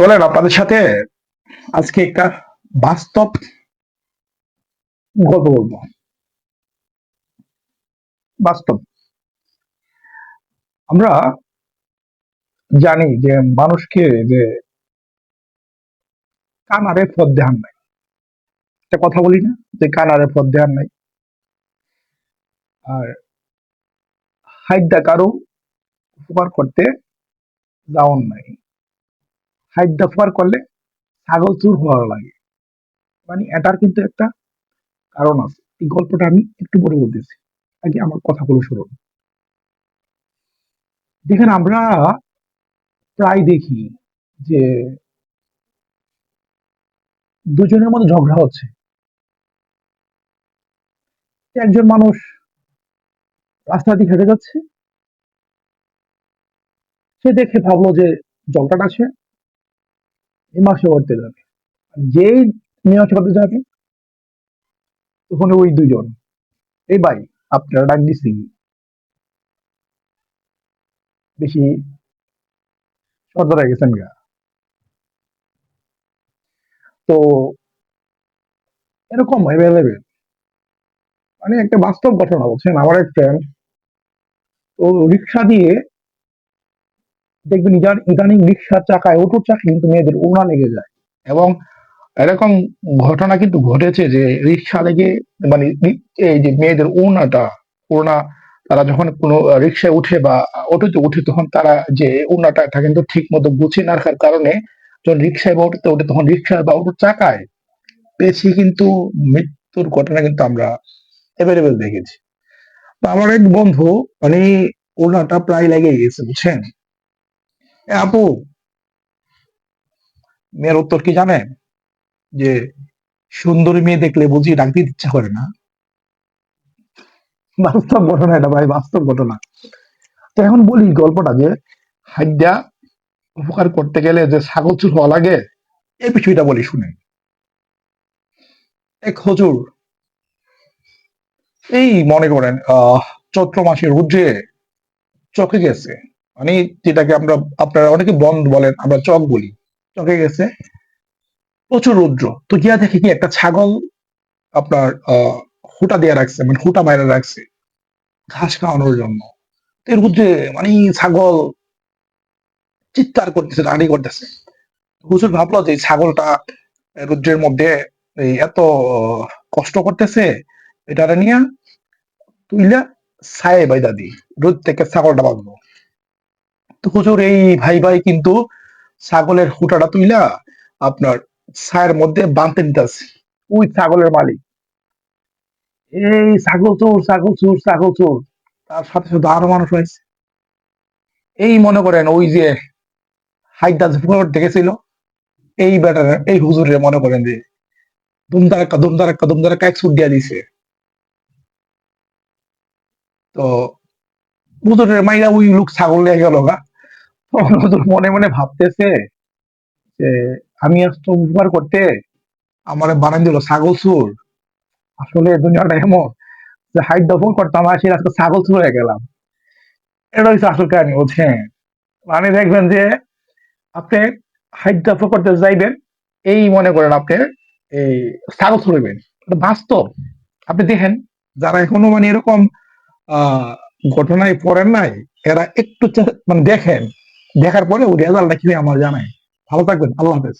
চলেন আপনাদের সাথে আজকে একটা বাস্তব গল্প বলব। বাস্তব। আমরা জানি যে মানুষকে যে কানারে পথ দেহান নাই। একটা কথা বলি না, যে কানারে পথ দেহান নাই। আর হাইদা কারও উপকার করতে যাওয়ান নাই। হাইদা উপকার করলে ছাগল চুর হওয়ার লাগে। মানে এটার কিন্তু একটা কারণ আছে। এই গল্পটা আমি একটু পরে বলতেছি। আগে আমার কথাগুলো শুনুন। দেখেন, আমরা প্রায় দেখি যে দুজনের মধ্যে ঝগড়া হচ্ছে। একজন মানুষ রাস্তা দিয়ে হেঁটে যাচ্ছে। সে দেখে ভাবলো যে জলটা আছে মীমাংসা করতে যাবে যেই মীমাংসা করতে যাবে তখন ওই দুজন এই ভাই, আপনারা ডাক দিছি বেশি সর্দার গেছেন গা। তো এরকম অ্যাভেলেবেল মানে একটা বাস্তব ঘটনা বলছেন, আমার এক ফ্রেন্ড ও রিক্সা দিয়ে দেখবেন ইদান, ইদানিং রিক্সার চাকায়, অটোর চাকায় কিন্তু মেয়েদের ওড়না লেগে যায়। এবং এরকম ঘটনা কিন্তু ঘটেছে যে রিক্সা লেগে মানে এই যে মেয়েদের ওড়নাটা, ওড়না, তারা যখন কোনো রিক্সায় উঠে বা অটোতে উঠে, তখন তারা যে ওড়নাটা এটা কিন্তু ঠিক মতো গুছিয়ে না রাখার কারণে যখন রিক্সায় বা অটোতে ওঠে তখন রিক্সা বা অটোর চাকায় পেয়েছি কিন্তু মৃত্যুর ঘটনা কিন্তু আমরা অ্যাভেলেবেল দেখেছি। আমার এক বন্ধু মানে ওড়নাটা প্রায় লেগে গেছে, বুঝছেন? আপু, মেয়ের উত্তর কি জানেন যে সুন্দরী মেয়ে দেখলে বুঝি ডাক দিতে ইচ্ছা করে না। বাস্তব ঘটনা এটা ভাই, বাস্তব ঘটনা। তো এখন বলি গল্পটা যে, হাইডা উপকার করতে গেলে যে ছাগল চুর হওয়া লাগে এই বিষয়টা বলি শুনেন এক হজুর, এই মনে করেন, আহ, চৈত্র মাসে রুদ্রে চকে গেছে। মানে যেটাকে আমরা, আপনারা অনেকে বন্ধ বলেন, আমরা চক বলি। চকে গেছে। প্রচুর রুদ্র। তো গিয়া দেখে কি একটা ছাগল আপনার আহ হুটা দিয়ে রাখছে মানে হুটা বাইরে রাখছে ঘাস খাওয়ানোর জন্য। তো এর মধ্যে মানে ছাগল চিৎকার করতেছে রানি করতেছে। হুজুর ভাবলো যে ছাগলটা রুদ্রের মধ্যে এত কষ্ট করতেছে এটা নিয়ে তুইলা ছায়ে বাইদা দি, রোদ থেকে ছাগলটা বাঁধবো। তো হুজুর, এই ভাই ভাই কিন্তু ছাগলের হুটাটা তুইলা আপনার ছায়ের মধ্যে বাঁধতে নিতেছে ওই ছাগলের মালিক। এই ছাগল চোর ছাগল চোর ছাগল চোর। তার সাথে সাথে আরও মানুষ হয়েছে। এই মনে করেন ওই যে হাইদা জুফর দেখেছিল? এই ব্যাটার এই হুজুরে মনে করেন যে দুমদার একটা দুমদার একটা দুমদার একটা এক সুট দিয়া দিছে। তো হুজুরের মাইরা ওই লোক ছাগল নিয়ে গেল গা। তখন মনে মনে ভাবতেছে যে, আমি আজকে উপকার করতে আমার বানান দিল ছাগল চোর। আসলে দুনিয়াটা এমন যে হাইট দফন করতাম আর সেই আজকে ছাগল চুর হয়ে গেলাম। এটা হচ্ছে আসল কাহিনী, বুঝছেন? মানে দেখবেন যে আপনি হাইট দফন করতে যাইবেন, এই মনে করেন আপনি এই ছাগল চুরবেন এটা বাস্তব। আপনি দেখেন, যারা এখনও মানে এরকম, আহ, ঘটনায় পড়েন নাই, এরা একটু মানে দেখেন দেখার পরে ও রেজাল্টটা কি আমার জানাই। ভালো থাকবেন আল্লাহ হাফেজ।